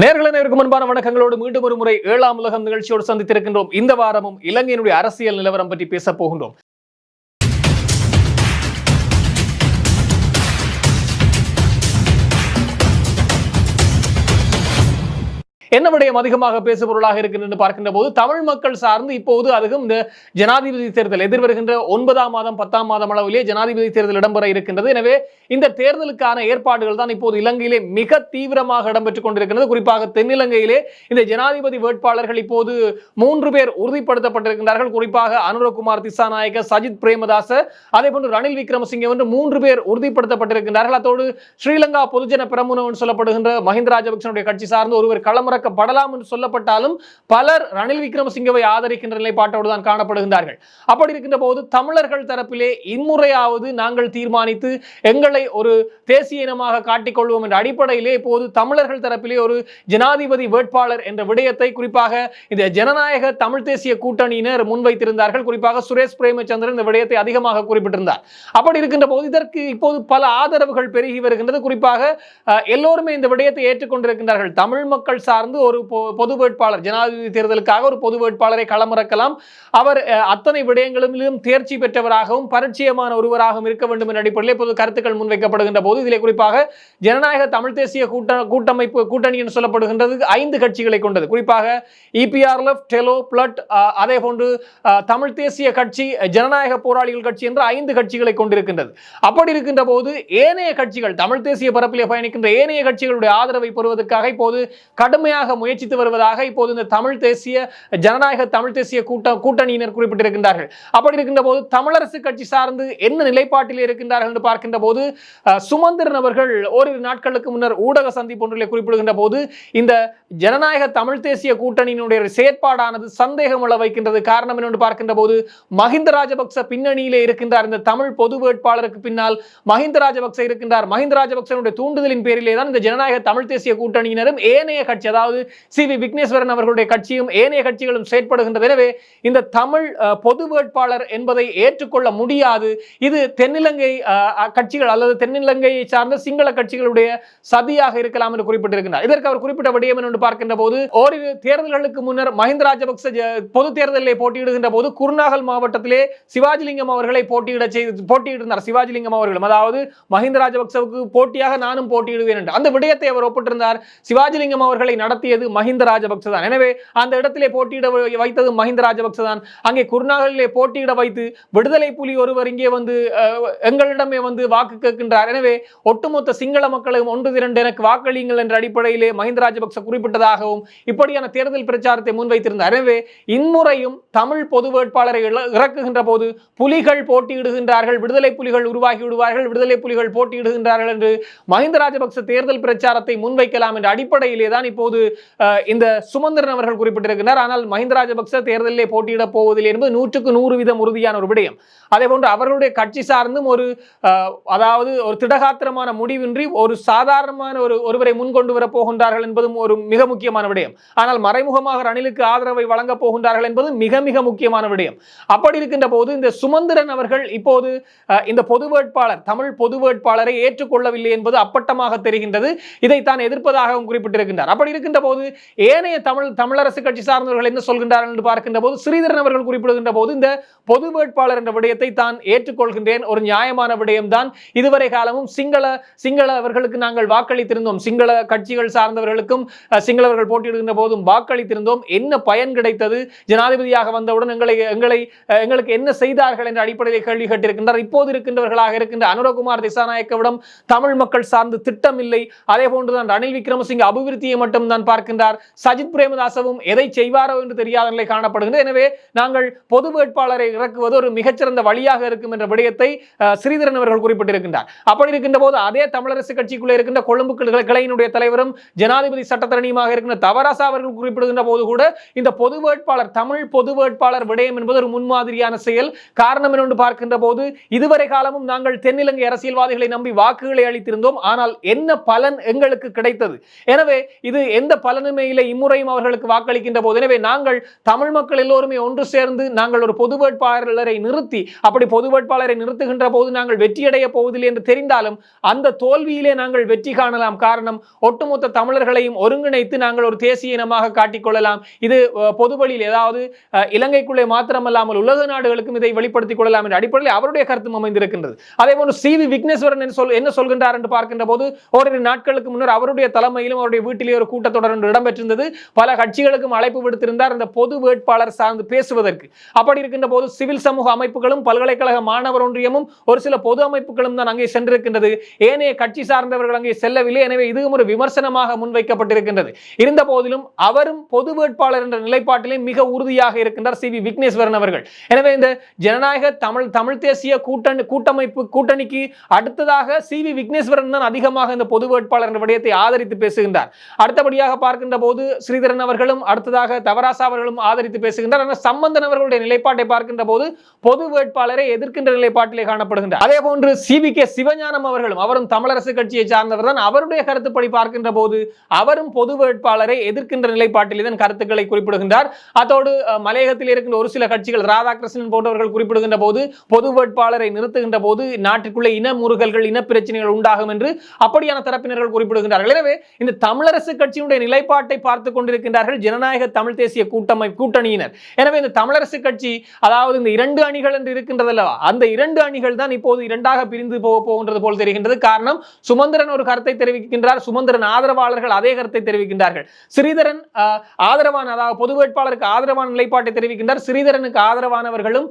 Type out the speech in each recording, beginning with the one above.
நேர்கள் அனைவருக்கும் முன்பான வணக்கங்களோடு மீண்டும் ஒரு முறை ஏழாம் உலகம் நிகழ்ச்சியோடு சந்தித்திருக்கின்றோம். இந்த வாரமும் இலங்கையினுடைய அரசியல் நிலவரம் பற்றி பேச போகின்றோம். என்ன விடயம் அதிகமாக பேசுபொருளாக இருக்கின்றது பார்க்கின்ற போது தமிழ் மக்கள் சார்ந்து இப்போது அதுவும் இந்த ஜனாதிபதி தேர்தல் எதிர்வருகின்ற ஒன்பதாம் மாதம் பத்தாம் மாதம் அளவிலே ஜனாதிபதி தேர்தல் இடம்பெற இருக்கின்றது. எனவே இந்த தேர்தலுக்கான ஏற்பாடுகள் தான் இப்போது இலங்கையிலே மிக தீவிரமாக இடம்பெற்றுக் கொண்டிருக்கிறது குறிப்பாக தென்னிலங்கையிலே இந்த ஜனாதிபதி வேட்பாளர்கள் இப்போது மூன்று பேர் உறுதிப்படுத்தப்பட்டிருக்கின்றார்கள். குறிப்பாக அனுரகுமார் திசாநாயக்க சஜித் பிரேமதாச அதே போன்று ரணில் விக்ரமசிங்கே என்று மூன்று பேர் உறுதிப்படுத்தப்பட்டிருக்கிறார்கள் அதோடு ஸ்ரீலங்கா பொதுஜன பிரமுனவன் சொல்லப்படுகின்ற மஹிந்த ராஜபக்சனுடைய கட்சி சார்ந்து ஒருவர் களமிறக்கப்படலாம் என்று சொல்லப்பட்டாலும் பலர் ரணில் விக்ரமசிங்கவை ஆதரிக்கின்ற நிலைப்பாட்டோடு தான் காணப்படுகின்றார்கள். அப்படி இருக்கின்ற போது தமிழர்கள் தரப்பிலே இம்முறையாவது நாங்கள் தீர்மானித்து எங்களை ஒரு தேசிய இனமாக காட்டிக்கொள்வோம் என்ற அடிப்படையிலே இப்போது தமிழர்கள் தரப்பிலே ஒரு ஜனாதிபதி வேட்பாளர் என்ற விடயத்தை குறிப்பாக இந்த ஜனநாயக தமிழ் தேசிய கூட்டணியினர் முன்வைத்திருந்தார்கள். குறிப்பாக சுரேஷ் பிரேமச்சந்திரன் இந்த விடயத்தை அதிகமாக குறிப்பிட்டிருந்தார். அப்படி இருக்கின்ற போது இதற்கு இப்போது பல ஆதரவுகள் பெருகி வருகின்றது. குறிப்பாக எல்லோருமே இந்த விடயத்தை ஏற்றுக்கொண்டிருக்கின்றார்கள். தமிழ் மக்கள் சார்ந்து வந்து ஒரு பொது வேட்பாளர் ஜனாதிபதி தேர்தலுக்காக ஒரு பொது வேட்பாளரை களமிறக்கலாம். அவர் அத்தனை விடயங்களிலும் தேர்ச்சி பெற்றவராகவும் பரிச்சயமான ஒருவராகவும் இருக்க வேண்டும் என்ற அடிப்படையில் இப்போது கருத்துக்கள் முன்வைக்கப்படுகின்ற போது இதிலே குறிப்பாக ஜனநாயக தமிழ் தேசிய கூட்ட கூட்டமைப்பு கூட்டணி என்று சொல்லப்படுகின்றது ஐந்து கட்சிகளை கொண்டது. குறிப்பாக இபிஆர்எஃப் டெலோ பிளட் அதே போன்று தமிழ் தேசிய கட்சி ஜனநாயக போராளிகள் கட்சி என்ற ஐந்து கட்சிகளை கொண்டிருக்கின்றது. அப்படி இருக்கின்ற போது ஏனைய கட்சிகள் தமிழ் தேசிய பரப்பிலே பயணிக்கின்ற ஏனைய கட்சிகளுடைய ஆதரவை பெறுவதற்காக இப்போது கடுமையாக முயற்சித்து வருவதாக இப்போது இந்த தமிழ் தேசிய ஜனநாயக தமிழ் தேசிய கூட்ட கூட்டணியினர் குறிப்பிட்டிருக்கின்றார்கள். அப்படி இருக்கின்ற போது தமிழரசு கட்சி சார்ந்து என்ன நிலைப்பாட்டில் இருக்கின்றார்கள் என்று பார்க்கின்ற போது சுமந்திரன் அவர்கள் ஓரிரு நாட்களுக்கு முன்னர் ஊடக சந்திப்பு ஒன்றிலே குறிப்பிடுகின்ற போது இந்த ஜனநாயக தமிழ் தேசிய கூட்டணியினுடைய செயற்பாடானது சந்தேகம் உள்ள வைக்கின்றது காரணம் என்னென்று பார்க்கின்ற போது மஹிந்த ராஜபக்ச பின்னணியிலே இருக்கின்றார் இந்த தமிழ் பொது வேட்பாளருக்கு பின்னால் மஹிந்த ராஜபக்ச இருக்கின்றார். மஹிந்த ராஜபக்சனுடைய தூண்டுதலின் பேரிலே தான் இந்த ஜனநாயக தமிழ் தேசிய கூட்டணியினரும் ஏனைய கட்சி அதாவது சி வி விக்னேஸ்வரன் அவர்களுடைய கட்சியும் ஏனைய கட்சிகளும் செயற்படுகின்றது எனவே இந்த தமிழ் பொது வேட்பாளர் என்பதை ஏற்றுக்கொள்ள முடியாது. இது தென்னிலங்கை கட்சிகள் அல்லது தென்னிலங்கையை சார்ந்த சிங்கள கட்சிகளுடைய சதியாக இருக்கலாம் என்று குறிப்பிட்டிருக்கிறார் இதற்கு அவர் குறிப்பிட்ட விடயம் என்று பார்க்கின்ற போது ஓரிரு தேர்தல்களுக்கு முன்னர் மஹிந்த ராஜபக்ச பொது தேர்தலில் போட்டியிடுகின்ற போது குருநாகல் மாவட்டத்திலே சிவாஜிலிங்கம் அவர்களை போட்டியிட செய்து போட்டியிட்டிருந்தார். சிவாஜிலிங்கம் அவர்களும். அதாவது மஹிந்த ராஜபக்சவுக்கு போட்டியாக நானும் போட்டியிடுவேன் என்று. அந்த விடயத்தை அவர் ஒப்பிட்டிருந்தார். சிவாஜிலிங்கம் அவர்களை நடத்தியது மஹிந்த ராஜபக்ச தான் எனவே அந்த இடத்திலே போட்டியிட வைத்தது மஹிந்த ராஜபக்ச தான் அங்கே குருநாகலிலே போட்டியிட வைத்து விடுதலை புலி ஒருவர் இங்கே வந்து எங்களிடமே வந்து வாக்கு கேட்கின்றார். எனவே ஒட்டுமொத்த சிங்கள மக்களும் ஒன்று திரண்டு எனக்கு வாக்களியுங்கள் என்ற அடிப்படையிலே மஹிந்த ராஜபக்ச குறிப்பிட்டதாகவும் இப்படியான தேர்தல் பிரச்சாரத்தை முன்வைத்திருந்தார். எனவே இம்முறையும் தமிழ் பொது வேட்பாளரை இறக்குகின்ற போது புலிகள் போட்டியிடுகின்றார்கள் விடுதலை புலிகள் உருவாகி விடுவார்கள் விடுதலை புலிகள் போட்டியிடுகின்றார்கள் என்று மஹிந்த ராஜபக்ச தேர்தல் பிரச்சாரத்தை முன்வைக்கலாம் என்ற அடிப்படையிலே தான் இப்போது இந்த சுமந்திரன் அவர்கள் குறிப்பிட்டிருக்கிறார். ஆனால் மஹிந்த ராஜபக்ச தேர்தலிலே போட்டியிட போவதில் என்பது நூற்றுக்கு நூறு வீதம் உறுதியான ஒரு விடயம். அதே போன்று அவர்களுடைய கட்சி சார்ந்தும் ஒரு அதாவது ஒரு திடகாத்திரமான முடிவின்றி ஒரு சாதாரணமான ஒரு ஒருவரை முன்கொண்டு வரப் போகின்றார்கள் என்பதும் ஒரு மிக முக்கியமான விடயம். ஆனால் மறைமுகமாக ரணிலுக்கு ஆதரவை வழங்கப் போகின்றார்கள் என்பது மிக மிக முக்கியமான விடயம். அப்படி இருக்கின்ற போது இந்த சுமந்திரன் அவர்கள் இப்போது இந்த பொது வேட்பாளர் தமிழ் பொது வேட்பாளரை ஏற்றுக்கொள்ளவில்லை என்பது அப்பட்டமாக தெரிகின்றது. இதை தான் எதிர்ப்பதாகவும் குறிப்பிட்டிருக்கின்றார். அப்படி இருக்கின்ற பார்க்கின்ற போது ஏனைய தமிழ் தமிழரசு கட்சி சார்ந்தவர்கள் என்ன சொல்கின்றார்கள் என்று பார்க்கின்ற போது ஸ்ரீதரன் அவர்கள் குறிப்பிடுகின்ற போது இந்த பொது வேட்பாளர் என்ற விடயத்தை தான் ஏற்றுக்கொள்கின்றேன். ஒரு நியாயமான விடயம்தான். இதுவரை காலமும் சிங்கள சிங்களவர்களுக்கு நாங்கள் வாக்களித்திருந்தோம். சிங்கள கட்சிகள் சார்ந்தவர்களுக்கும் சிங்களவர்கள் போட்டியிடுகின்ற போதும் வாக்களித்திருந்தோம். என்ன பயன் கிடைத்தது? ஜனாதிபதியாக வந்தவுடன் எங்களை எங்களை எங்களுக்கு என்ன செய்தார்கள் என்ற அடிப்படையில் கேள்வி கேட்டிருக்கின்றார் இப்போது இருக்கின்றவர்களாக இருக்கின்ற அனுரகுமார் திசாநாயக்கவிடம் தமிழ் மக்கள் சார்ந்து திட்டம் இல்லை அதே போன்றுதான் ரணில் விக்ரமசிங்க அபிவிருத்தியை மட்டும் தான் தான் பார்க்கின்றார். சஜித் பிரேமதாசவும் எதை செய்வாரோ என்று தெரியாத நிலை காணப்படுகின்றது. எனவே நாங்கள் பொது வேட்பாளரை இறக்குவது ஒரு மிகச்சிறந்த வழியாக இருக்கும் என்ற விடயத்தை ஸ்ரீதரன் அவர்கள் குறிப்பிட்டிருக்கின்றார். அப்படி இருக்கின்ற போது அதே தமிழரசு கட்சிக்குள்ளே இருக்கின்ற கொழும்பு கிளையினுடைய தலைவரும் ஜனாதிபதி சட்டத்தரணியுமாக இருக்கின்ற தவராசா அவர்கள் குறிப்பிடுகின்ற போது கூட இந்த பொது வேட்பாளர் தமிழ் பொது வேட்பாளர் விடயம் என்பது ஒரு முன்மாதிரியான செயல். காரணம் என்று பார்க்கின்ற போது இதுவரை காலமும் நாங்கள் தென்னிலங்கை அரசியல்வாதிகளை நம்பி வாக்குகளை அளித்திருந்தோம். ஆனால் என்ன பலன் எங்களுக்கு கிடைத்தது? எனவே இது எந்த எந்த பலனுமே இல்லை. இம்முறையும் அவர்களுக்கு வாக்களிக்கின்ற போது. எனவே நாங்கள் தமிழ் மக்கள் எல்லோருமே ஒன்று சேர்ந்து நாங்கள் ஒரு பொது வேட்பாளரை நிறுத்தி அப்படி பொது வேட்பாளரை நிறுத்துகின்ற போது நாங்கள் வெற்றியடைய போவதில்லை என்று தெரிந்தாலும் அந்த தோல்வியிலே நாங்கள் வெற்றி காணலாம். காரணம் ஒட்டுமொத்த தமிழர்களையும் ஒருங்கிணைத்து நாங்கள் ஒரு தேசிய இனமாக காட்டிக்கொள்ளலாம் இது பொதுவழியில் ஏதாவது இலங்கைக்குள்ளே மாத்திரமல்லாமல் உலக நாடுகளுக்கும் இதை வெளிப்படுத்திக் கொள்ளலாம் என்ற அடிப்படையில் அவருடைய கருத்தும் அமைந்திருக்கின்றது. அதே போன்று சி வி விக்னேஸ்வரன் என்ன சொல் என்ன சொல்கின்றார் என்று பார்க்கின்ற போது ஓரிரு நாட்களுக்கு முன்னர் அவருடைய தலைமையிலும் அவருடைய வீட்டிலே ஒரு கூட்டத்தொடர் ஒன்று இடம்பெற்றிருந்தது. பல கட்சிகளுக்கும் அழைப்பு விடுத்திருந்தார். இந்த பொது வேட்பாளர் சார்ந்து பேசுவதற்கு. அப்படி இருக்கின்ற போது சிவில் சமூக அமைப்புகளும் பல்கலைக்கழக மாணவர் ஒன்றியமும் ஒரு சில பொது அமைப்புகளும் தான் அங்கே சென்றிருக்கின்றது. ஏனைய கட்சி சார்ந்தவர்கள் அங்கே செல்லவில்லை. எனவே இதுவும் ஒரு விமர்சனமாக முன்வைக்கப்பட்டிருக்கின்றது. இருந்த போதிலும் அவரும் பொது வேட்பாளர் என்ற நிலைப்பாட்டிலே மிக உறுதியாக இருக்கின்றார் சி வி விக்னேஸ்வரன் அவர்கள். எனவே இந்த ஜனநாயக தமிழ் தமிழ் தேசிய கூட்டணி கூட்டமைப்பு கூட்டணிக்கு அடுத்ததாக சி வி விக்னேஸ்வரன் தான் அதிகமாக இந்த பொது வேட்பாளர் என்ற விடயத்தை ஆதரித்து பேசுகின்றார். அடுத்தபடியாக பார்க்கின்ற போது ஸ்ரீதரன் அவர்களும் அடுத்ததாக தவராசா அவர்களும் ஆதரித்து பேசுகின்றார் ஆனால் சம்பந்தன் அவர்களுடைய நிலைப்பாட்டை பார்க்கின்ற போது பொது வேட்பாளரை எதிர்க்கின்ற நிலைப்பாட்டிலே காணப்படுகின்றார். அதே போன்று சி வி கே சிவஞானம் அவர்களும் அவரும் தமிழரசு கட்சியை சார்ந்தவர் தான். அவருடைய கருத்துப்படி பார்க்கின்ற போது அவரும் பொது வேட்பாளரை எதிர்க்கின்ற நிலைப்பாட்டிலே தான் கருத்துக்களை குறிப்பிடுகின்றார். அதோடு மலையகத்தில் இருக்கின்ற ஒரு சில கட்சிகள் ராதாகிருஷ்ணன் போன்றவர்கள் குறிப்பிடுகின்ற போது பொது வேட்பாளரை நிறுத்துகின்ற போது நாட்டிற்குள்ளே இன முறுகல்கள் இன பிரச்சனைகள் உண்டாகும் என்று அப்படியான தரப்பினர்கள் குறிப்பிடுகின்றார்கள். எனவே இந்த தமிழரசு கட்சியினுடைய நிலைப்பாட்டை பார்த்து கொண்டிருக்கின்றார்கள் ஜனநாயக தமிழ் தேசிய கூட்டமை கூட்டணியினர். எனவே இந்த தமிழரசு கட்சி அதாவது இந்த இரண்டு அணிகள் என்று இருக்கின்றதல்லவா? அந்த இரண்டு அணிகள் தான் இப்போது இரண்டாக பிரிந்து போக போகின்றது போல் தெரிகின்றது. காரணம் சுமந்திரன் ஒரு கருத்தை தெரிவிக்கின்றார் சுமந்திரன் ஆதரவாளர்கள் அதே கருத்தை தெரிவிக்கின்றார்கள். ஸ்ரீதரன் ஆதரவான அதாவது பொது வேட்பாளருக்கு ஆதரவான நிலைப்பாட்டை தெரிவிக்கின்றார். ஸ்ரீதரனுக்கு ஆதரவானவர்களும்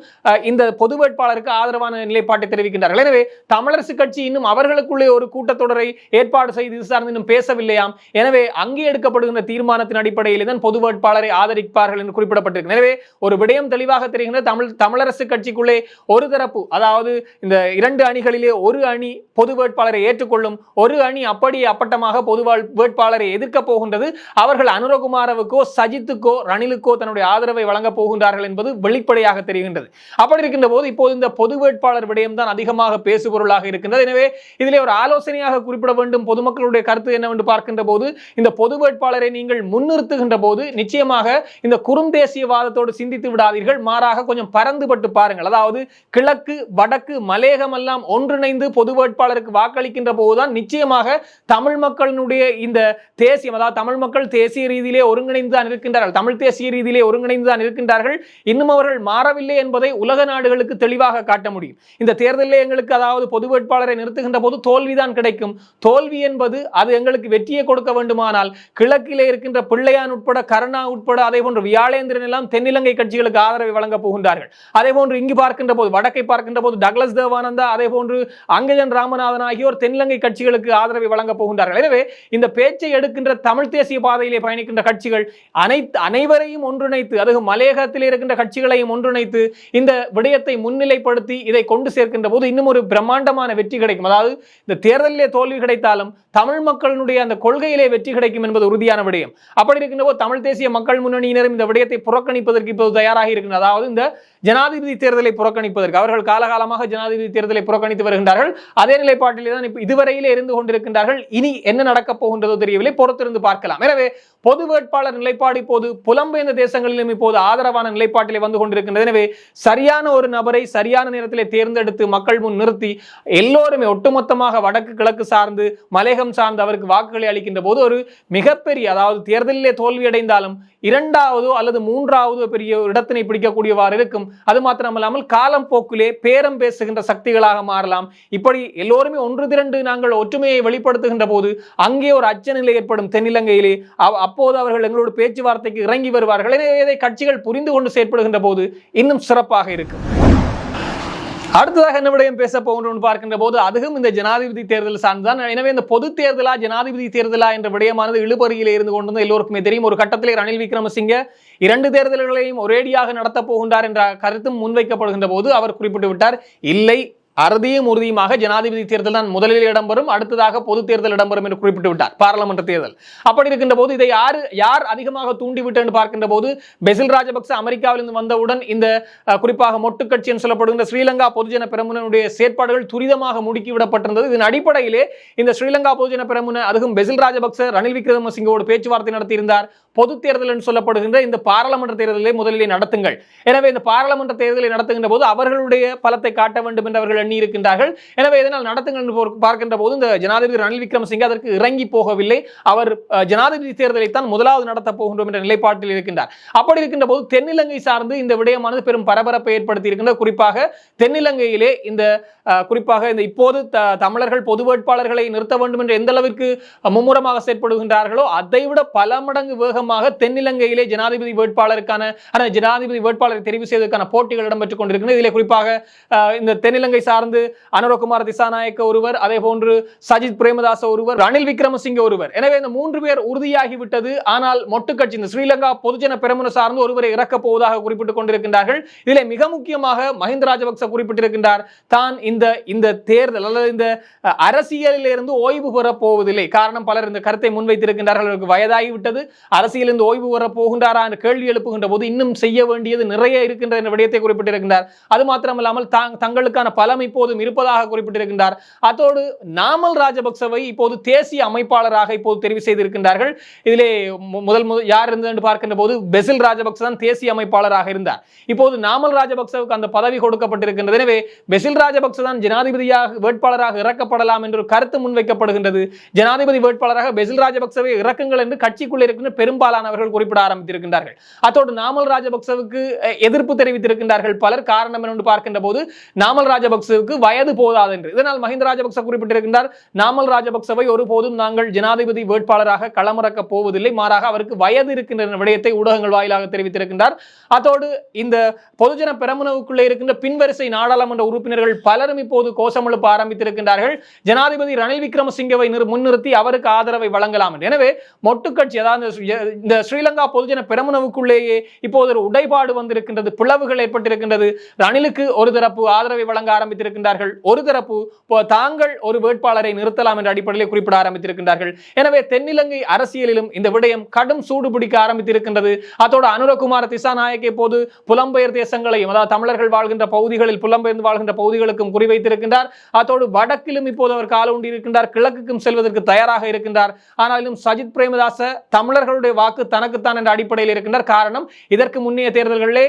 இந்த பொது வேட்பாளருக்கு ஆதரவான நிலைப்பாட்டை தெரிவிக்கின்றார்கள். எனவே தமிழரசு கட்சி இன்னும் அவர்களுக்குள்ளே ஒரு கூட்டத்தொடரை ஏற்பாடு செய்து இது சார்ந்து இன்னும் பேசவில்லையாம். எனவே அங்கே எடுக்கப்படுகின்ற தீர்மானத்தின் அடிப்படையில் தான் பொது வேட்பாளரை ஆதரிப்பார்கள் என்று குறிப்பிடப்பட்டிருக்கு. எனவே ஒரு விடயம் தெளிவாக தெரிகின்ற தமிழ் தமிழரசு கட்சிக்குள்ளே ஒரு தரப்பு அதாவது இந்த இரண்டு அணிகளிலே ஒரு அணி பொது வேட்பாளரை ஏற்றுக்கொள்ளும் ஒரு அணி அப்படியே அப்பட்டமாக பொது வேட்பாளரை எதிர்க்க போகின்றது அவர்கள் அனுரகுமாரவுக்கோ சஜித்துக்கோ ரணிலுக்கோ தன்னுடைய ஆதரவை வழங்கப் போகின்றார்கள் என்பது வெளிப்படையாக தெரிகின்றது. அப்படி இருக்கின்ற போது இப்போது இந்த பொது வேட்பாளர் விடயம் தான் அதிகமாக பேசுபொருளாக இருக்கின்றது. எனவே இதிலே ஒரு ஆலோசனையாக குறிப்பிட வேண்டும் பொதுமக்களுடைய கருத்து என்னவென்று பார்க்கின்ற போது இந்த பொது வேட்பாளரை நீங்கள் முன்னிறுத்துகின்ற போது நிச்சயமாக இந்த குறும் தேசியவாதத்தோடு சிந்தித்து விடாதீர்கள். மாறாக கொஞ்சம் பறந்துபட்டு பாருங்கள். அதாவது கிழக்கு வடக்கு மலேகம் எல்லாம் ஒன்றிணைந்து பொது வேட்பாளருக்கு வாக்களிக்கின்ற போதுதான் நிச்சயமாக தமிழ் மக்களினுடைய இந்த தேசியம் அதாவது தமிழ் மக்கள் தேசிய ரீதியிலே ஒருங்கிணைந்து தான் இருக்கின்றார்கள். தமிழ் தேசிய ரீதியிலே ஒருங்கிணைந்து தான் இருக்கின்றார்கள். இன்னும் அவர்கள் மாறவில்லை என்பதை உலக நாடுகளுக்கு தெளிவாக காட்ட முடியும். இந்த தேர்தலில் எங்களுக்கு அதாவது பொது வேட்பாளரை நிறுத்துகின்ற போது தோல்விதான் கிடைக்கும். தோல்வி என்பது அது எங்களுக்கு வெற்றியை கொடுக்க வேண்டுமானால் கிழக்கிலே இருக்கின்ற பிள்ளையான் உட்பட கருணா உட்பட அதே போன்று வியாழேந்திரன் எல்லாம் தென்னிலங்கை கட்சிகளுக்கு ஆதரவை வழங்க போகின்றார்கள் அதே போன்று இங்கு பார்க்கின்ற போது வடக்கை பார்க்கின்ற போது டக்ளஸ் தேவானந்தா அதே போன்று அங்கஜன் ராமநாதன் ஆகியோர் தென்னிலங்கை கட்சிகளுக்கு ஆதரவை வழங்க போகின்றார்கள் எனவே இந்த பேச்சை எடுக்கின்ற தமிழ் தேசிய பாதையிலே பயணிக்கின்ற கட்சிகள் அனைத்து அனைவரையும் ஒன்றிணைத்து அதுவும் மலையகத்தில் இருக்கின்ற கட்சிகளையும் ஒன்றிணைத்து இந்த விடயத்தை முன்னிலைப்படுத்தி இதை கொண்டு சேர்க்கின்ற போது இன்னும் ஒரு பிரம்மாண்டமான வெற்றி கிடைக்கும். அதாவது இந்த தேர்தலிலே தோல்வி கிடைத்தாலும் தமிழ் மக்களினுடைய அந்த கொள்கையிலே வெற்றி கிடைக்கும் என்பது உறுதியான விடயம். அப்படி இருக்கின்ற போது தமிழ் தேசிய மக்கள் முன்னணியினரும் இந்த விடயத்தை புறக்கணிப்பதற்கு இப்போது தயாராக இருக்கிறது அதாவது இந்த ஜனாதிபதி தேர்தலை புறக்கணிப்பதற்கு. அவர்கள் காலகாலமாக ஜனாதிபதி தேர்தலை புறக்கணித்து வருகின்றார்கள். அதே நிலைப்பாட்டிலே தான் இப்போ இதுவரையிலே இருந்து கொண்டிருக்கின்றார்கள். இனி என்ன நடக்கப் போகின்றதோ தெரியவில்லை. பொறுத்திருந்து பார்க்கலாம். எனவே பொது வேட்பாளர் நிலைப்பாடு இப்போது புலம்பெயர்ந்த தேசங்களிலும் இப்போது ஆதரவான நிலைப்பாட்டிலே வந்து கொண்டிருக்கின்றது. எனவே சரியான ஒரு நபரை சரியான நேரத்திலே தேர்ந்தெடுத்து மக்கள் முன் நிறுத்தி எல்லோருமே ஒட்டுமொத்தமாக வடக்கு கிழக்கு சார்ந்து மலையகம் சார்ந்து அவருக்கு வாக்குகளை அளிக்கின்ற போது ஒரு மிகப்பெரிய அதாவது தேர்தலிலே தோல்வியடைந்தாலும் இரண்டாவதோ அல்லது மூன்றாவதோ பெரிய ஒரு இடத்தினை பிடிக்கக்கூடியவாறு இருக்கும். அது மாத்திரமல்லாமல் காலம் போக்கிலே பேரம் பேசுகின்ற சக்திகளாக மாறலாம். இப்படி எல்லோருமே ஒன்று திரண்டு நாங்கள் ஒற்றுமையை வெளிப்படுத்துகின்ற போது அங்கே ஒரு அச்சநிலை ஏற்படும் தென்னிலங்கையிலே. அப்போது அவர்கள் எங்களோட பேச்சுவார்த்தைக்கு இறங்கி வருவார்கள். இதை கட்சிகள் புரிந்து கொண்டு செயற்படுகின்ற போது இன்னும் சிறப்பாக இருக்கும். அடுத்ததாக என்ன விடயம் பேச போகின்றோம் பார்க்கின்ற போது அதுவும் இந்த ஜனாதிபதி தேர்தல் சார்ந்துதான். எனவே இந்த பொது தேர்தலா ஜனாதிபதி தேர்தலா என்ற விடயமானது இழுபறியில் இருந்து கொண்டு எல்லோருக்குமே தெரியும். ஒரு கட்டத்திலே ரணில் விக்ரமசிங்க இரண்டு தேர்தல்களையும் ஒரேடியாக நடத்தப் போகின்றார் என்ற கருத்தும் முன்வைக்கப்படுகின்ற போது அவர் குறிப்பிட்டு விட்டார் இல்லை அறுதியும் உறுதியுமாக ஜனாதிபதி தேர்தல் தான் முதலில் இடம்பெறும் அடுத்ததாக பொது தேர்தல் இடம்பெறும் என்று குறிப்பிட்டு விட்டார் பாராளுமன்ற தேர்தல். அப்படி இருக்கின்ற போது இதை யார் யார் அதிகமாக தூண்டிவிட்டு என்று பார்க்கின்ற போது பெசில் ராஜபக்ச அமெரிக்காவிலிருந்து வந்தவுடன் இந்த குறிப்பாக மொட்டு கட்சி என்று சொல்லப்படுகின்ற ஸ்ரீலங்கா பொதுஜன பிரமுனனுடைய செயற்பாடுகள் துரிதமாக முடுக்கிவிடப்பட்டிருந்தது இதன் அடிப்படையிலே இந்த ஸ்ரீலங்கா பொதுஜன பெருமுன அதுவும் பெசில் ராஜபக்ச ரணில் விக்ரமசிங்கோடு பேச்சுவார்த்தை நடத்தியிருந்தார். பொது தேர்தல் என்று சொல்லப்படுகின்ற இந்த பாராளுமன்ற தேர்தலை முதலிலே நடத்துங்கள். எனவே இந்த பாராளுமன்ற தேர்தலை நடத்துகின்ற போது அவர்களுடைய பலத்தை காட்ட வேண்டும் என்று அவர்கள் எண்ணியிருக்கின்றார்கள். எனவே இதனால் நடத்துங்கள் என்று பார்க்கின்ற போது இந்த ஜனாதிபதி ரணில் விக்ரமசிங்கே அதற்கு இறங்கி போகவில்லை. அவர் ஜனாதிபதி தேர்தலை தான் முதலாவது நடத்தப் போகின்றோம் என்ற நிலைப்பாட்டில் இருக்கின்றார். அப்படி இருக்கின்ற போது தென்னிலங்கை சார்ந்து இந்த விடயமானது பெரும் பரபரப்பை ஏற்படுத்தி இருக்கின்ற குறிப்பாக தென்னிலங்கையிலே இந்த குறிப்பாக இந்த இப்போது தமிழர்கள் பொது வேட்பாளர்களை நிறுத்த வேண்டும் என்று எந்த அளவிற்கு மும்முரமாக செயற்படுகின்றார்களோ அதைவிட பல மடங்கு வேகமாக தென்னிலங்கையிலே ஜனாதிபதி வேட்பாளருக்கான ஜனாதிபதி வேட்பாளரை தெரிவு செய்வதற்கான போட்டிகள் இடம்பெற்றுக் கொண்டிருக்கின்றன. இதில் குறிப்பாக இந்த தென்னிலங்கை சார்ந்து அனுரகுமார் திசாநாயக்க ஒருவர் அதே போன்று சஜித் பிரேமதாச ஒருவர் ரணில் விக்ரமசிங்க ஒருவர். எனவே இந்த மூன்று பேர் உறுதியாகிவிட்டது. ஆனால் மொட்டு கட்சி இந்த ஸ்ரீலங்கா பொதுஜன பெரமுன சார்ந்து ஒருவரை இறக்கப் போவதாக குறிப்பிட்டுக் கொண்டிருக்கின்றார்கள். இதில் மிக முக்கியமாக மஹிந்த ராஜபக்ச குறிப்பிட்டிருக்கின்றார். தான் இந்த இந்த தேர்தல் அல்லது இந்த அஹ், அரசியலிலிருந்து ஓய்வு பெறப் போவதில்லை. காரணம் பலர் இந்த கருத்தை முன்வைத்திருக்கின்றார்கள். அவருக்கு வயதாகிவிட்டது. அரசியலிருந்து ஓய்வு பெற போகின்றாரா என்ற கேள்வி எழுப்புகின்ற போது இன்னும் செய்ய வேண்டியது நிறைய இருக்கின்ற விடயத்தை குறிப்பிட்டிருக்கின்றார். அது மாத்திரமல்லாமல் தாங் தங்களுக்கான பலம் இப்போதும் இருப்பதாக குறிப்பிட்டிருக்கின்றார். அதோடு நாமல் ராஜபக்சவை இப்போது தேசிய அமைப்பாளராக இப்போது தெரிவு செய்திருக்கின்றார்கள். இதிலே முதல் முதல் யார் இருந்தது பார்க்கின்ற போது பெசில் ராஜபக்ச தான் தேசிய அமைப்பாளராக இருந்தார். இப்போது நாமல் ராஜபக்சவுக்கு அந்த பதவி கொடுக்கப்பட்டிருக்கின்றது. எனவே பெசில் ராஜபக்ச தான் ஜனாதிபதியாக வேட்பாளராக இறக்கப்படலாம் என்று கருத்து முன்வைக்கப்படுகின்றது. ஜனாதிபதி வேட்பாளராக பெசில் ராஜபக்சவை இறக்குங்கள் என்று கட்சிக்குள்ளே இருக்கின்ற பெரும்பாலானவர்கள் குறிப்பிட ஆரம்பித்திருக்கின்றார்கள். அத்தோடு நாமல் ராஜபக்சவுக்கு எதிர்ப்பு தெரிவித்திருக்கின்றார்கள். பலர் காரணம் என்று பார்க்கின்ற போது நாமல் ராஜபக்ச ராஜபக்சவுக்கு வயது போதாது என்று இதனால் மஹிந்த ராஜபக்ச குறிப்பிட்டிருக்கின்றார் நாமல் ராஜபக்சவை ஒருபோதும் நாங்கள் ஜனாதிபதி வேட்பாளராக களமிறக்க போவதில்லை. மாறாக அவருக்கு வயது இருக்கின்ற விடயத்தை ஊடகங்கள் வாயிலாக தெரிவித்திருக்கின்றார். அதோடு இந்த பொதுஜன பெரமுனவுக்குள்ளே இருக்கின்ற பின்வரிசை நாடாளுமன்ற உறுப்பினர்கள் பலரும் இப்போது கோஷம் எழுப்ப ஆரம்பித்திருக்கின்றார்கள். ஜனாதிபதி ரணில் விக்ரமசிங்கவை முன்னிறுத்தி அவருக்கு ஆதரவை வழங்கலாம் என்று. எனவே மொட்டுக்கட்சி அதாவது இந்த ஸ்ரீலங்கா பொதுஜன பெரமுனவுக்குள்ளேயே இப்போது ஒரு உடைபாடு வந்திருக்கின்றது பிளவுகள் ஏற்பட்டிருக்கின்றது. ரணிலுக்கு ஒரு தரப்பு ஆதரவை வழங்க ஆரம்பித்திருக்கின்றார்கள். ஒரு தரப்பு தாங்கள் ஒரு வேட்பாளரை நிறுத்தலாம் என்ற அடிப்படையில் குறிப்பிட ஆரம்பித்திருக்கின்றார்கள். எனவே தென்னிலங்கை அரசியலிலும் இந்த விடயம் கடும் சூடு பிடிக்க ஆரம்பித்திருக்கின்றது. அதோடு அனுரகுமார திசாநாயக்கை போது புலம்பெயர் தேசங்களையும் அதாவது தமிழர்கள் வாழ்கின்ற பகுதிகளில் புலம்பெயர்ந்து வாழ்கின்ற பகுதிகளுக்கும் குறிவைத்திருக்கின்றார் அதோடு வடக்கிலும் இப்போது அவர் காலூண்டி இருக்கின்றார். கிழக்குக்கும் செல்வதற்கு தயாராக இருக்கின்றார். ஆனாலும் சஜித் பிரேமதாச தமிழர்களுடைய வாக்கு தனக்குத்தான் என்ற அடிப்படையில் இருக்கின்றார். காரணம் இதற்கு முன்னைய தேர்தல்களிலே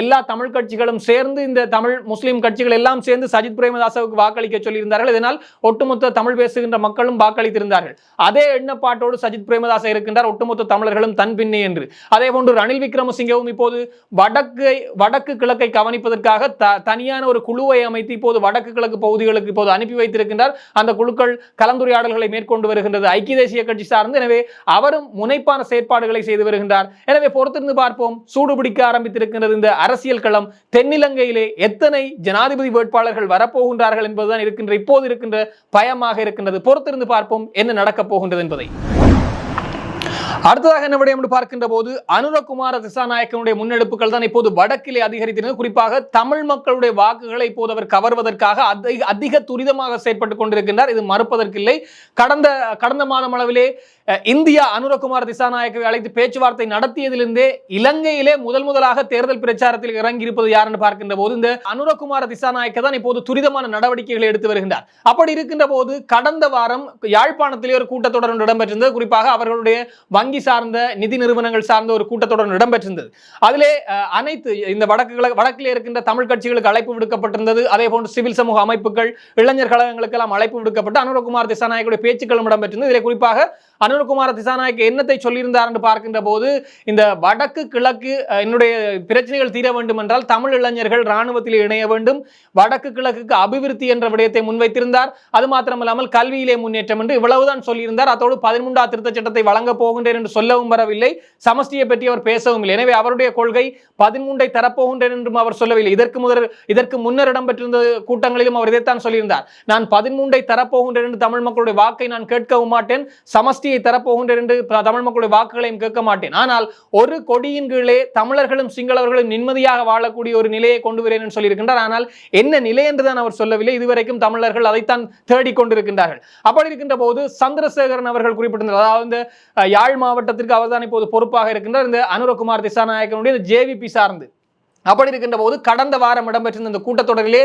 எல்லா தமிழ் கட்சிகளும் சேர்ந்து இந்த தமிழ் முஸ்லிம் கட்சிகள் எல்லாம் சேர்ந்து சஜித் பிரேமதாசவுக்கு வாக்களிக்க சொல்லியிருந்தார்கள். இதனால் ஒட்டுமொத்த தமிழ் பேசுகின்ற மக்களும் வாக்களித்திருந்தார்கள். அதே எண்ணப்பாட்டோடு சஜித் பிரேமதாச இருக்கின்றார். ஒட்டுமொத்த தமிழர்களும் தன் பின்னே என்று. அதே போன்று ரணில் விக்ரமசிங்கவும் இப்போது வடக்கை வடக்கு கிழக்கை கவனிப்பதற்காக த- தனியான ஒரு குழுவை அமைத்து இப்போது வடக்கு கிழக்கு பகுதிகளுக்கு இப்போது அனுப்பி வைத்திருக்கின்றார். அந்த குழுக்கள் கலந்துரையாடல்களை மேற்கொண்டு வருகின்றது. ஐக்கிய தேசிய கட்சி சார்ந்து எனவே அவரும் முனைப்பான செயற்பாடுகளை செய்து வருகின்றார். எனவே பொறுத்திருந்து பார்ப்போம். சூடுபிடிக்க ஆரம்பித்திருக்கின்றது இந்த அரசியல் களம். தென்னிலங்கையிலே எத்தனை ஜனாதிபதி வேட்பாளர்கள் வரப்போகின்றார்கள் என்பதுதான் இருக்கின்ற இப்போது இருக்கின்ற பயமாக இருக்கின்றது. பொறுத்திருந்து பார்ப்போம் என்ன நடக்கப் போகின்றது என்பதை. அடுத்ததாக என்ன விடயம் என்று பார்க்கின்ற போது அனுரகுமார திசாநாயக்கனுடைய முன்னெடுப்புகள் தான் இப்போது வடக்கிலே அதிகரித்திருக்கிறது குறிப்பாக தமிழ் மக்களுடைய வாக்குகளை இப்போது அவர் கவர்வதற்காக அதிக அதிக துரிதமாக செயற்பட்டுக் கொண்டிருக்கின்றார். இது மறுப்பதற்கில்லை. கடந்த கடந்த மாதம் அளவிலே இந்தியா அனுரகுமார் திசாநாயக்கவை அழைத்து பேச்சுவார்த்தை நடத்தியதிலிருந்தே இலங்கையிலே முதல் முதலாக தேர்தல் பிரச்சாரத்தில் இறங்கி இருப்பது யார் என்று பார்க்கின்ற போது இந்த அனுரகுமார திசாநாயக்க தான் இப்போது துரிதமான நடவடிக்கைகளை எடுத்து வருகின்றார். அப்படி இருக்கின்ற போது கடந்த வாரம் யாழ்ப்பாணத்திலே ஒரு கூட்டத்தொடர் ஒன்று இடம்பெற்றிருந்தது. குறிப்பாக அவர்களுடைய வங்கி சார்ந்த நிதி நிறுவனங்கள் சார்ந்த ஒரு கூட்டத்தொடர் இடம்பெற்றிருந்தது. அதிலே அனைத்து இந்த வடக்கு வடக்கிலே இருக்கின்ற தமிழ் கட்சிகளுக்கு அழைப்பு விடுக்கப்பட்டிருந்தது. அதே போன்று சிவில் சமூக அமைப்புகள் இளைஞர் கழகங்களுக்கெல்லாம் அழைப்பு விடுக்கப்பட்டு அனுரகுமார் திசாநாயக்குடைய பேச்சுக்களும் இடம்பெற்றிருந்தது. இதில் குறிப்பாக அனுரகுமார திசாநாயக்க என்னத்தை சொல்லியிருந்தார் என்று பார்க்கின்ற போது இந்த வடக்கு கிழக்கு என்னுடைய பிரச்சனைகள் தீர வேண்டும் என்றால் தமிழ் இளைஞர்கள் இராணுவத்தில் இணைய வேண்டும். வடக்கு கிழக்குக்கு அபிவிருத்தி என்ற விடயத்தை முன்வைத்திருந்தார். அது மாத்திரமல்லாமல் கல்வியிலே முன்னேற்றம் என்று இவ்வளவுதான் சொல்லியிருந்தார். அதோடு பதிமூன்றாம் திருத்த சட்டத்தை வழங்க போகின்றேன் என்று சொல்லவும் வரவில்லை. சமஷ்டியை பற்றி அவர் பேசவும் இல்லை. எனவே அவருடைய கொள்கை பதிமூன்றை தரப்போகின்றேன் என்றும் அவர் சொல்லவில்லை. இதற்கு முதல் இதற்கு முன்னர் இடம்பெற்றிருந்த கூட்டங்களிலும் அவர் இதைத்தான் சொல்லியிருந்தார். நான் பதிமூன்றை தரப்போகின்றேன் என்று தமிழ் மக்களுடைய வாக்கை நான் கேட்கவும் மாட்டேன். சமஷ்டி ஆட்சியை தரப்போகின்றேன் என்று தமிழ் மக்களுடைய வாக்குகளையும் கேட்க மாட்டேன். ஆனால் ஒரு கொடியின் கீழே தமிழர்களும் சிங்களவர்களும் நிம்மதியாக வாழக்கூடிய ஒரு நிலையை கொண்டு வரேன் என்று சொல்லியிருக்கின்றார். ஆனால் என்ன நிலை என்றுதான் அவர் சொல்லவில்லை. இதுவரைக்கும் தமிழர்கள் அதைத்தான் தேடிக்கொண்டிருக்கின்றார்கள் அப்படி இருக்கின்ற போது சந்திரசேகரன் அவர்கள் குறிப்பிட்டிருந்தார். அதாவது இந்த யாழ் மாவட்டத்திற்கு அவர்தான் இப்போது பொறுப்பாக இருக்கின்றார். இந்த அனுரகுமார் திசாநாயக்கனுடைய ஜேவிபி சார்ந்து. அப்படி இருக்கின்ற போது கடந்த வாரம் இடம்பெற்றிருந்த இந்த கூட்டத்தொடரிலே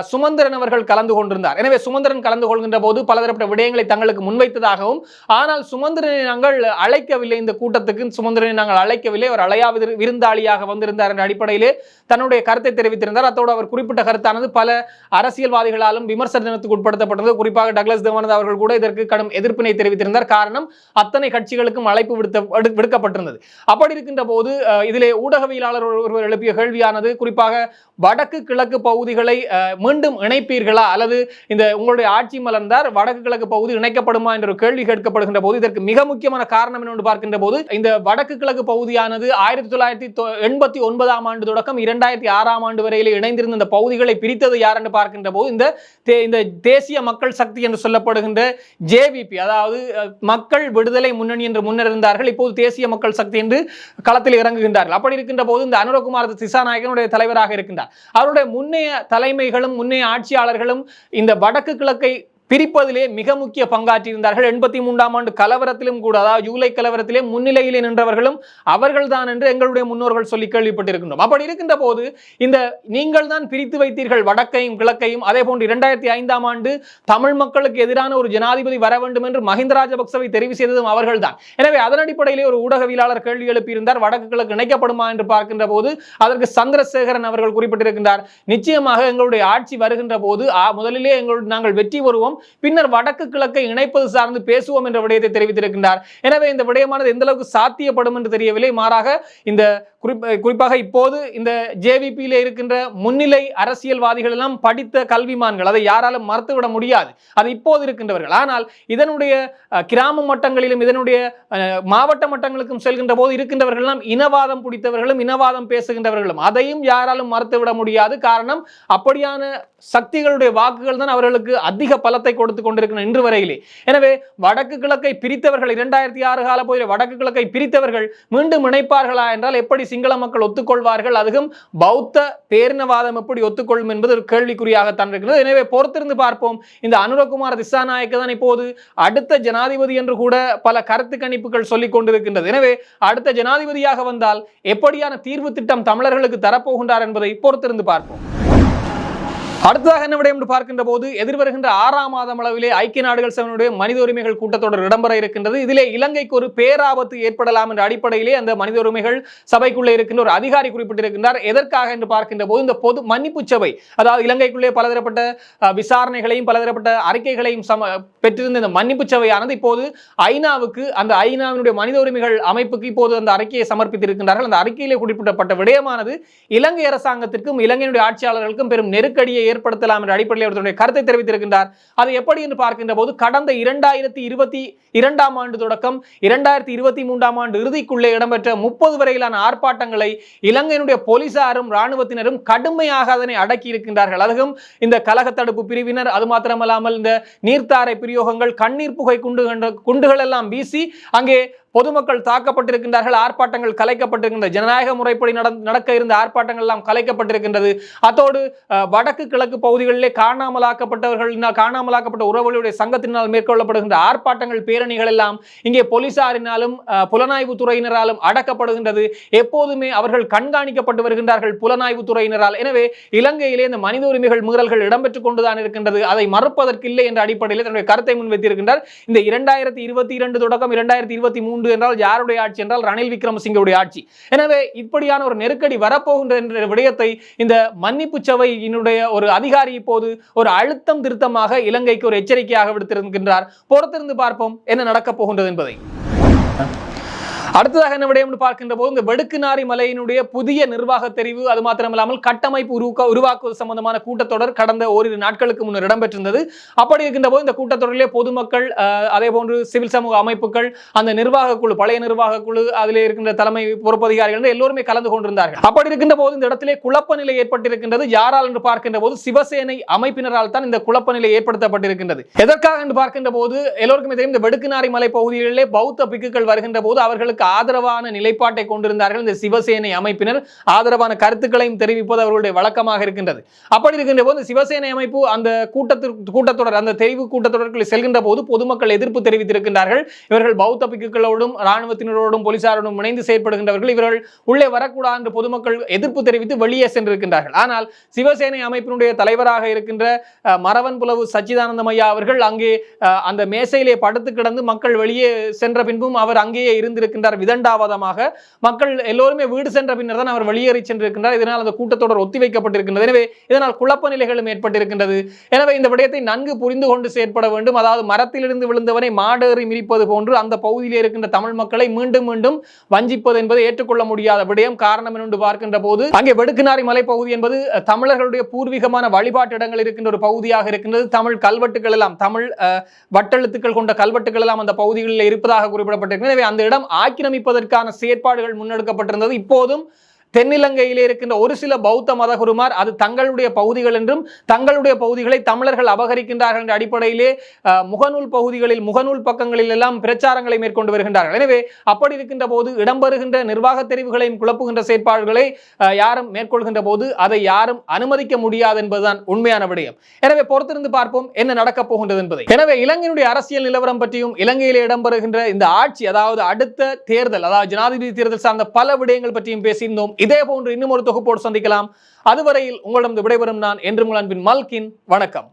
சுமந்திரன் அவர்கள் கலந்து கொண்டிருந்தார். எனவே சுமந்திரன் கலந்து கொள்கின்ற போது பலதரப்பட்ட விடயங்களை தங்களுக்கு முன்வைத்ததாகவும் ஆனால் சுமந்திரனை நாங்கள் அழைக்கவில்லை இந்த கூட்டத்துக்கு. சுமந்திரனை நாங்கள் அழைக்கவில்லை. அவர் அழையா விருந்தாளியாக வந்திருந்தார் என்ற அடிப்படையிலே தன்னுடைய கருத்தை தெரிவித்திருந்தார். அத்தோடு அவர் குறிப்பிட்ட கருத்தானது பல அரசியல்வாதிகளாலும் விமர்சனத்துக்கு உட்படுத்தப்பட்டது. குறிப்பாக டக்ளஸ் தேவானந்த் அவர்கள் கூட இதற்கு கடும் எதிர்ப்பினை தெரிவித்திருந்தார். காரணம் அத்தனை கட்சிகளுக்கும் அழைப்பு விடுத்த விடு- விடுக்கப்பட்டிருந்தது. அப்படி இருக்கின்ற போது இதிலே ஊடகவியலாளர் ஒருவர் எழுப்பிய கேள்வியானது. குறிப்பாக வடக்கு கிழக்கு பகுதிகளை மீண்டும் இணைப்பீர்களா? அல்லது இந்த உங்களுடைய ஆட்சி மலர்ந்தார் வடக்கு கிழக்கு பகுதி இணைக்கப்படுமா என்ற ஒரு கேள்வி கேட்கப்படுகின்ற போது இதற்கு மிக முக்கியமான காரணம் என்னென்று பார்க்கின்ற போது இந்த வடக்கு கிழக்கு பகுதியானது ஆயிரத்தி தொள்ளாயிரத்தி எண்பத்தி ஒன்பதாம் ஆண்டு தொடக்கம் இரண்டாயிரத்தி ஆறாம் ஆண்டு வரையிலே இணைந்திருந்த இந்த பகுதிகளை பிரித்தது யார் என்று பார்க்கின்ற போது இந்த இந்த தேசிய மக்கள் சக்தி என்று சொல்லப்படுகின்ற ஜேவிபி அதாவது மக்கள் விடுதலை முன்னணி என்று முன்னர் இருந்தார்கள் இப்போது தேசிய மக்கள் சக்தி என்று களத்தில் இறங்குகின்றார்கள். அப்படி இருக்கின்ற போது இந்த அனுரகுமார் திசா திசாநாயகனுடைய தலைவராக இருக்கின்றார். அவருடைய முன்னைய தலைமைகளும் முன்னைய ஆட்சியாளர்களும் இந்த வடக்கு கிழக்கை பிரிப்பதிலே மிக முக்கிய பங்காற்றியிருந்தார்கள். எண்பத்தி மூன்றாம் ஆண்டு கலவரத்திலும் கூட அதாவது ஜூலை கலவரத்திலே முன்னிலையிலே நின்றவர்களும் அவர்கள்தான் என்று எங்களுடைய முன்னோர்கள் சொல்லி கேள்விப்பட்டிருக்கின்றோம். அப்படி இருக்கின்ற போது இந்த நீங்கள் தான் பிரித்து வைத்தீர்கள் வடக்கையும் கிழக்கையும் அதே போன்று இரண்டாயிரத்தி ஐந்தாம் ஆண்டு தமிழ் மக்களுக்கு எதிரான ஒரு ஜனாதிபதி வர வேண்டும் என்று மஹிந்த ராஜபக்சவை தெரிவு செய்ததும் அவர்கள்தான். எனவே அதன் அடிப்படையிலே ஒரு ஊடகவியலாளர் கேள்வி எழுப்பியிருந்தார் வடக்கு கிழக்கு இணைக்கப்படுமா என்று பார்க்கின்ற போது அதற்கு சந்திரசேகரன் அவர்கள் குறிப்பிட்டிருக்கின்றார். நிச்சயமாக எங்களுடைய ஆட்சி வருகின்ற போது முதலிலே எங்களுடைய நாங்கள் வெற்றி வருவோம் பெறுவோம் பின்னர் வடக்கு கிழக்கை இணைப்பது சார்ந்து பேசுவோம் என்ற விடயத்தை தெரிவித்திருக்கின்றார். எனவே இந்த விடயமானது எந்த அளவுக்கு சாத்தியப்படும் என்று தெரியவில்லை. மாறாக இந்த குறிப்ப- குறிப்பாக இப்போது இந்த ஜேவிபியிலே இருக்கின்ற முன்னிலை அரசியல்வாதிகள் எல்லாம் படித்த கல்விமான்கள் அதை யாராலும் மறுத்துவிட முடியாது. அது இப்போது இருக்கின்றவர்கள். ஆனால் இதனுடைய கிராம மட்டங்களிலும் இதனுடைய மாவட்ட மட்டங்களுக்கும் செல்கின்ற போது இருக்கின்றவர்கள் எல்லாம் இனவாதம் பிடித்தவர்களும் இனவாதம் பேசுகின்றவர்களும். அதையும் யாராலும் மறுத்துவிட முடியாது. காரணம் அப்படியான சக்திகளுடைய வாக்குகள் தான் அவர்களுக்கு அதிக பலத்தை கொடுத்து கொண்டிருக்கின்றன இன்று வரையிலே. எனவே வடக்கு கிழக்கை பிரித்தவர்கள் இரண்டாயிரத்தி ஆறு கால போயில வடக்கு கிழக்கை பிரித்தவர்கள் மீண்டும் இணைப்பார்களா என்றால் எப்படி சிங்கள மக்கள் ஒத்துக்கொள்வார்கள்? அதுவும் பௌத்த பேரினவாதம் எப்படி ஒத்துக்கொள்ளும் என்பது ஒரு கேள்விக்குறியாகத்தான் இருக்கிறது. எனவே பொறுத்திருந்து பார்ப்போம். இந்த அனுரகுமார் திசாநாயக்க தான் இப்போது அடுத்த ஜனாதிபதி என்று கூட பல கருத்து கணிப்புகள் சொல்லிக் கொண்டிருக்கின்றது. எனவே அடுத்த ஜனாதிபதியாக வந்தால் எப்படியான தீர்வு திட்டம் தமிழர்களுக்கு தரப்போகின்றார் என்பதை பொறுத்திருந்து பார்ப்போம். அடுத்ததாக என்ன விடயம் என்று பார்க்கின்ற போது எதிர்வருகின்ற ஆறாம் மாதம் அளவிலே ஐக்கிய நாடுகள் சபையினுடைய மனித உரிமைகள் கூட்டத்தொடர் இடம்பெற இருக்கின்றது. இதிலே இலங்கைக்கு ஒரு பேராபத்து ஏற்படலாம் என்ற அடிப்படையிலே அந்த மனித உரிமைகள் சபைக்குள்ளே இருக்கின்ற ஒரு அதிகாரி குறிப்பிட்டிருக்கின்றார். எதற்காக என்று பார்க்கின்ற போது இந்த பொது மன்னிப்பு சபை அதாவது இலங்கைக்குள்ளே பலதரப்பட்ட விசாரணைகளையும் பலதரப்பட்ட அறிக்கைகளையும் சம பெற்றிருந்த இந்த மன்னிப்பு சபையானது இப்போது ஐநாவுக்கு அந்த ஐநாவினுடைய மனித உரிமைகள் அமைப்புக்கு இப்போது அந்த அறிக்கையை சமர்ப்பித்திருக்கின்றார்கள். அந்த அறிக்கையிலே குறிப்பிடப்பட்ட விடயமானது இலங்கை அரசாங்கத்திற்கும் இலங்கையினுடைய ஆட்சியாளர்களுக்கும் பெரும் நெருக்கடியை ஏற்படுத்தலாம் என்ற அடிப்படையில் அவர்களுடைய கருத்தை தெரிவித்திருக்கின்றார். அது எப்படி என்று பார்க்கின்ற போது கடந்த இரண்டாயிரத்தி இருபத்தி இரண்டாம் ஆண்டு தொடக்கம் இரண்டாயிரத்தி இருபத்தி மூன்றாம் ஆண்டு இறுதிக்குள்ளே இடம்பெற்ற முப்பது வரையிலான ஆர்ப்பாட்டங்களை இலங்கையினுடைய போலீசாரும் இராணுவத்தினரும் கடுமையாக அதனை அடக்கி இருக்கின்றார்கள் அதுவும் இந்த கலக தடுப்பு பிரிவினர் அது மாத்திரமல்லாமல் இந்த நீர்த்தாரை பிரயோகங்கள் கண்ணீர் புகை குண்டு குண்டுகள் எல்லாம் வீசி அங்கே பொதுமக்கள் தாக்கப்பட்டிருக்கின்றார்கள் ஆர்ப்பாட்டங்கள் கலைக்கப்பட்டிருக்கின்ற ஜனநாயக முறைப்படி நடக்க இருந்த ஆர்ப்பாட்டங்கள் எல்லாம் கலைக்கப்பட்டிருக்கின்றது. அத்தோடு வடக்கு கிழக்கு பகுதிகளிலே காணாமலாக்கப்பட்டவர்களினால் காணாமலாக்கப்பட்ட உறவுகளுடைய சங்கத்தினால் மேற்கொள்ளப்படுகின்ற ஆர்ப்பாட்டங்கள் பேரணிகள் எல்லாம் இங்கே போலீசாரினாலும் புலனாய்வு துறையினராலும் அடக்கப்படுகின்றது. எப்போதுமே அவர்கள் கண்காணிக்கப்பட்டு வருகின்றார்கள் புலனாய்வு துறையினரால். எனவே இலங்கையிலே இந்த மனித உரிமைகள் மீறல்கள் இடம்பெற்றுக் கொண்டுதான் இருக்கின்றது. அதை மறுப்பதற்கில்லை என்ற அடிப்படையில் தன்னுடைய கருத்தை முன்வைத்திருக்கின்றார். இந்த இரண்டாயிரத்தி இருபத்தி இரண்டு தொடக்கம் இரண்டாயிரத்தி இருபத்தி மூன்று என்றால் யாருடைய ஆட்சி என்றால் ரணில் விக்ரமசிங்கவுடைய ஆட்சி. எனவே இப்படியான ஒரு நெருக்கடி வரப்போகின்ற என்ற விடயத்தை இந்த மன்னிப்பு சபையினுடைய ஒரு அதிகாரி இப்போது ஒரு அழுத்தம் திருத்தமாக இலங்கைக்கு ஒரு எச்சரிக்கையாக விடுத்திருக்கின்றார். பொறுத்திருந்து பார்ப்போம் என்ன நடக்கப் போகின்றது என்பதை. அடுத்ததாக என்ன விடயம்னு பார்க்கின்ற போது இந்த வெடுக்குநாரி மலையினுடைய புதிய நிர்வாக தெரிவு அது மாத்திரமில்லாமல் கட்டமைப்பு உருவாக்க உருவாக்குவது சம்பந்தமான கூட்டத்தொடர் கடந்த ஓரிரு நாட்களுக்கு முன்னர் இடம்பெற்றிருந்தது. அப்படி இருக்கின்ற போது இந்த கூட்டத்தொடரிலே பொதுமக்கள் அதே போன்று சிவில் சமூக அமைப்புகள் அந்த நிர்வாக குழு பழைய நிர்வாக குழு அதிலே இருக்கின்ற தலைமை பொறுப்பதிகாரிகள் என்று எல்லோருமே கலந்து கொண்டிருந்தார்கள். அப்படி இருக்கின்ற போது இந்த இடத்திலே குழப்ப நிலை ஏற்பட்டிருக்கின்றது. யாரால் என்று பார்க்கின்ற போது சிவசேனை அமைப்பினரால் தான் இந்த குழப்ப நிலை ஏற்படுத்தப்பட்டிருக்கின்றது. எதற்காக என்று பார்க்கின்ற போது எல்லோருக்குமே தெரியும் இந்த வெடுக்குநாரி மலை பகுதிகளிலே பௌத்த பிக்குகள் வருகின்ற போது அவர்களுக்கு அவர்களுக்கு ஆதரவான நிலைப்பாட்டை கொண்டிருந்தார்கள் இந்த சிவசேனை அமைப்பினர். ஆதரவான கருத்துக்களையும் தெரிவிப்பது அவர்களுடைய வழக்கமாக இருக்கின்றது. அப்படி இருக்கின்ற போது சிவசேனை அமைப்பு அந்த கூட்டத்திற்கு கூட்டத்தொடர் அந்த தெரிவு கூட்டத்தொடருக்குள் செல்கின்ற போது பொதுமக்கள் எதிர்ப்பு தெரிவித்திருக்கின்றார்கள். இவர்கள் பௌத்த பிக்குகளோடும் இராணுவத்தினரோடும் போலீசாரோடும் இணைந்து செயற்படுகின்றவர்கள். இவர்கள் உள்ளே வரக்கூடாது என்று பொதுமக்கள் எதிர்ப்பு தெரிவித்து வெளியே சென்றிருக்கின்றார்கள். ஆனால் சிவசேனை அமைப்பினுடைய தலைவராக இருக்கின்ற மரவன் புலவு சச்சிதானந்தம் ஐயா அவர்கள் அங்கே அந்த மேசையிலே படுத்து கிடந்து மக்கள் வெளியே சென்ற பின்பும் அவர் அங்கேயே இருந்திருக்கின்றார் விதண்டாவாதமாக மக்கள் எல்லோருமே வீடு சென்ற பின்னர் தான் அவர் வெளியேறி சென்றிருக்கின்றார். இதனால் அந்த கூட்டத்தொடர் ஒத்திவைக்கப்பட்டிருக்கின்றது எனவே இதனால் குழப்ப நிலைகளும் ஏற்பட்டிருக்கின்றது. எனவே இந்த விடயத்தை நன்கு புரிந்து கொண்டு செயற்பட வேண்டும். அதாவது மரத்திலிருந்து விழுந்தவனை மாடேறி மிதிப்பது போன்று அந்த பகுதியிலே இருக்கின்ற தமிழ் மக்களை மீண்டும் மீண்டும் வஞ்சிப்பது என்பது ஏற்றுக்கொள்ள முடியாத விடயம். காரணம் என்று பார்க்கின்ற போது அங்கே வெடுக்குநாரி மலைப்பகுதி என்பது தமிழர்களுடைய பூர்வீகமான வழிபாட்டு இடங்கள் இருக்கின்ற ஒரு பகுதியாக இருக்கின்றது. தமிழ் கல்வெட்டுகள் எல்லாம் தமிழ் வட்டெழுத்துக்கள் கொண்ட கல்வெட்டுகள் எல்லாம் அந்த பகுதிகளில் இருப்பதாக குறிப்பிடப்பட்டிருக்கிறது. எனவே அந்த இடம் ஆக்கிரமிப்பதற்கான செயற்பாடுகள் முன்னெடுக்கப்பட்டிருந்தது. இப்போதும் தென்னிலங்கையிலே இருக்கின்ற ஒரு சில பௌத்த மதகுருமார் அது தங்களுடைய பகுதிகள் என்றும் தங்களுடைய பகுதிகளை தமிழர்கள் அபகரிக்கின்றார்கள் என்ற அடிப்படையிலே முகநூல் பகுதிகளில் முகநூல் பக்கங்களில் எல்லாம் பிரச்சாரங்களை மேற்கொண்டு வருகின்றார்கள். எனவே அப்படி இருக்கின்ற போது இடம்பெறுகின்ற நிர்வாக தெரிவுகளையும் குழப்புகின்ற செயற்பாடுகளை யாரும் மேற்கொள்கின்ற போது அதை யாரும் அனுமதிக்க முடியாது என்பதுதான் உண்மையான விடயம். எனவே பொறுத்திருந்து பார்ப்போம் என்ன நடக்கப் போகின்றது என்பதை. எனவே இலங்கையினுடைய அரசியல் நிலவரம் பற்றியும் இலங்கையிலே இடம்பெறுகின்ற இந்த ஆட்சி அதாவது அடுத்த தேர்தல் அதாவது ஜனாதிபதி தேர்தல் சார்ந்த பல விடயங்கள் பற்றியும் பேசியிருந்தோம். இதே போன்று இன்னும் ஒரு தொகுப்போடு சந்திக்கலாம். அதுவரையில் உங்களிடம் விடைபெறும் நான் என்று உங்கள் அன்பின் மல்கின். வணக்கம்.